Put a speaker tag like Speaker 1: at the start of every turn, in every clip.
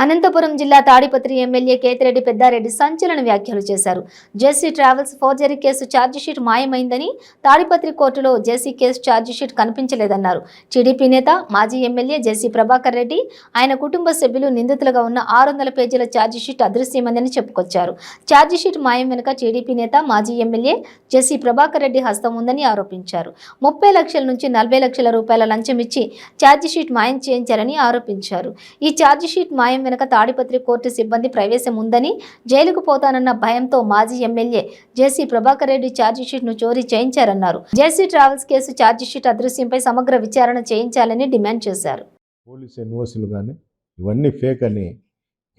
Speaker 1: అనంతపురం జిల్లా తాడిపత్రి ఎమ్మెల్యే కేతిరెడ్డి పెద్దారెడ్డి సంచలన వ్యాఖ్యలు చేశారు. JC travels forgery case chargesheet మాయమైందని Tadipatri కోర్టులో జేసీ కేసు ఛార్జిషీట్ కనిపించలేదన్నారు. టీడీపీ నేత మాజీ ఎమ్మెల్యే జేసీ ప్రభాకర్ రెడ్డి ఆయన కుటుంబ సభ్యులు నిందితులుగా ఉన్న ఆరు వందల పేజీల ఛార్జిషీట్ అదృశ్యమైందని చెప్పుకొచ్చారు. ఛార్జిషీట్ మాయం వెనుక టీడీపీ నేత మాజీ ఎమ్మెల్యే జేసీ ప్రభాకర్ రెడ్డి హస్తం ఉందని ఆరోపించారు. ముప్పై లక్షల నుంచి నలభై లక్షల రూపాయల లంచం ఇచ్చి ఛార్జిషీట్ మాయం చేయించారని ఆరోపించారు. ఈ ఛార్జిషీట్ మాయం వెనుక తాడిపత్రి కోర్టు సిబ్బంది ప్రవేశం ఉందని జైలుకు పోతానన్న భయంతో మాజీ ఎమ్మెల్యే జేసీ ప్రభాకర్ రెడ్డి ఛార్జిషీట్ను చోరీ చేయించారన్నారు. జేసీ ట్రావెల్స్ కేసు ఛార్జిషీట్ అదృశ్యంపై సమగ్ర విచారణ చేయించాలని డిమాండ్ చేశారు.
Speaker 2: పోలీస్ ఎన్ఓసీలు కానీ ఇవన్నీ ఫేక్ అని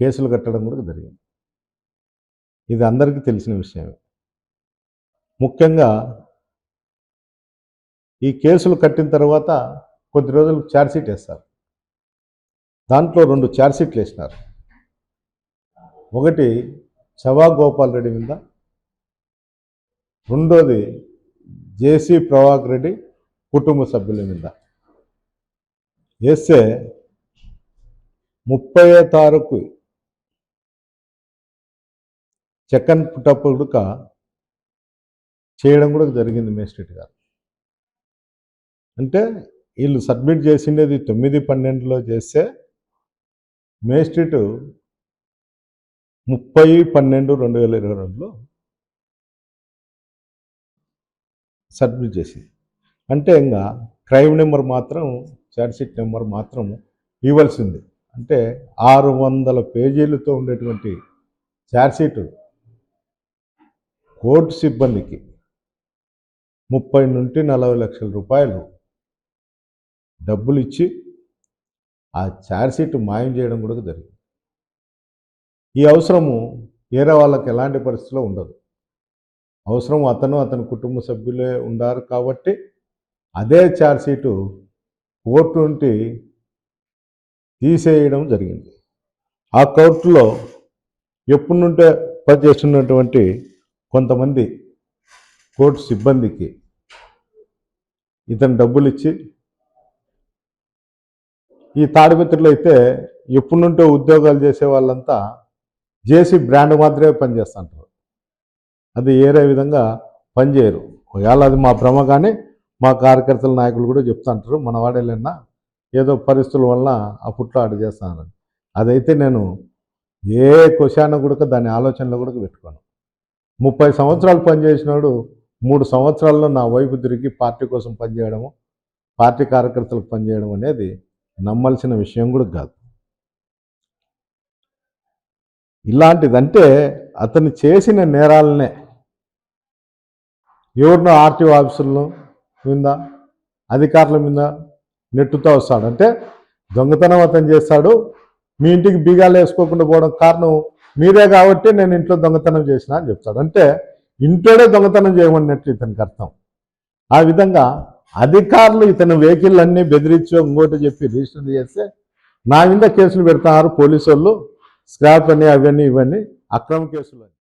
Speaker 2: కేసులు కట్టడం కూడా జరిగింది. ఇది అందరికీ తెలిసిన విషయమే. ముఖ్యంగా ఈ కేసులు కట్టిన తర్వాత కొద్ది రోజులకు ఛార్జ్షీట్ వేస్తారు. దాంట్లో రెండు ఛార్జ్షీట్లు వేసినారు. ఒకటి చవా గోపాల్ రెడ్డి మీద రెండోది జేసీ ప్రభాక్ రెడ్డి కుటుంబ సభ్యుల మీద. వేస్తే ముప్పై తారీఖు చెక్కన్ పుట్టప్పుడుక చేయడం కూడా జరిగింది మేస్ట్రేట్ గారు. అంటే వీళ్ళు సబ్మిట్ చేసిండేది తొమ్మిది పన్నెండులో చేస్తే మేస్ట్రేట్ ముప్పై పన్నెండు రెండు వేల ఇరవై రెండులో సబ్మిట్ చేసింది. అంటే ఇంకా క్రైమ్ నెంబర్ మాత్రం చార్జ్షీట్ నెంబర్ మాత్రం ఇవ్వాల్సింది. అంటే ఆరు వందల పేజీలతో ఉండేటువంటి ఛార్జ్షీట్ కోర్టు సిబ్బందికి ముప్పై నుండి నలభై లక్షల రూపాయలు డబ్బులు ఇచ్చి ఆ ఛార్జ్షీట్ మాయం చేయడం కూడా జరిగింది. ఈ అవసరము వేరే వాళ్ళకి ఎలాంటి పరిస్థితిలో ఉండదు. అవసరం అతను అతని కుటుంబ సభ్యులే ఉండారు కాబట్టి అదే ఛార్జ్షీటు కోర్టు నుండి తీసేయడం జరిగింది. ఆ కోర్టులో ఎప్పటి నుండే పనిచేస్తున్నటువంటి కొంతమంది కోర్టు సిబ్బందికి ఇతను డబ్బులు ఇచ్చి ఈ తాడిపత్రిలో అయితే ఎప్పటి నుండో ఉద్యోగాలు చేసే వాళ్ళంతా జేసీ బ్రాండ్ మాత్రమే పనిచేస్తుంటారు. అది ఏరే విధంగా పనిచేయరు. ఒకవేళ అది మా భ్రమ కానీ మా కార్యకర్తల నాయకులు కూడా చెప్తుంటారు మన వాడేలేనా ఏదో పరిస్థితుల వల్ల ఆ పుట్లో ఆడ చేస్తాను అదైతే నేను ఏ క్వశ్చన్ కూడా దాని ఆలోచనలో కూడా పెట్టుకోను. ముప్పై సంవత్సరాలు పనిచేసినాడు మూడు సంవత్సరాల్లో నా వైపు తిరిగి పార్టీ కోసం పనిచేయడము పార్టీ కార్యకర్తలకు పనిచేయడం అనేది నమ్మాల్సిన విషయం కూడా కాదు. ఇలాంటిదంటే అతను చేసిన నేరాలనే. ఎవరినో ఆర్టీఓ ఆఫీసులను మీద అధికారుల మీద నెట్టుతూ వస్తాడు. అంటే దొంగతనం అతను చేస్తాడు. మీ ఇంటికి బీగాలు వేసుకోకుండా పోవడం కారణం మీరే కాబట్టి నేను ఇంట్లో దొంగతనం చేసిన అని చెప్తాడు. అంటే ఇంట్లోనే దొంగతనం చేయమన్నట్టు ఇతనికి అర్థం. ఆ విధంగా అధికారులు ఇతని వెహికల్ అన్నీ బెదిరించి ఇంకోటి చెప్పి రిజిస్టర్ చేస్తే నా మీద కేసులు పెడతారు పోలీసు వాళ్ళు. స్క్రాప్ అని అవన్నీ ఇవన్నీ అక్రమ కేసులు అని.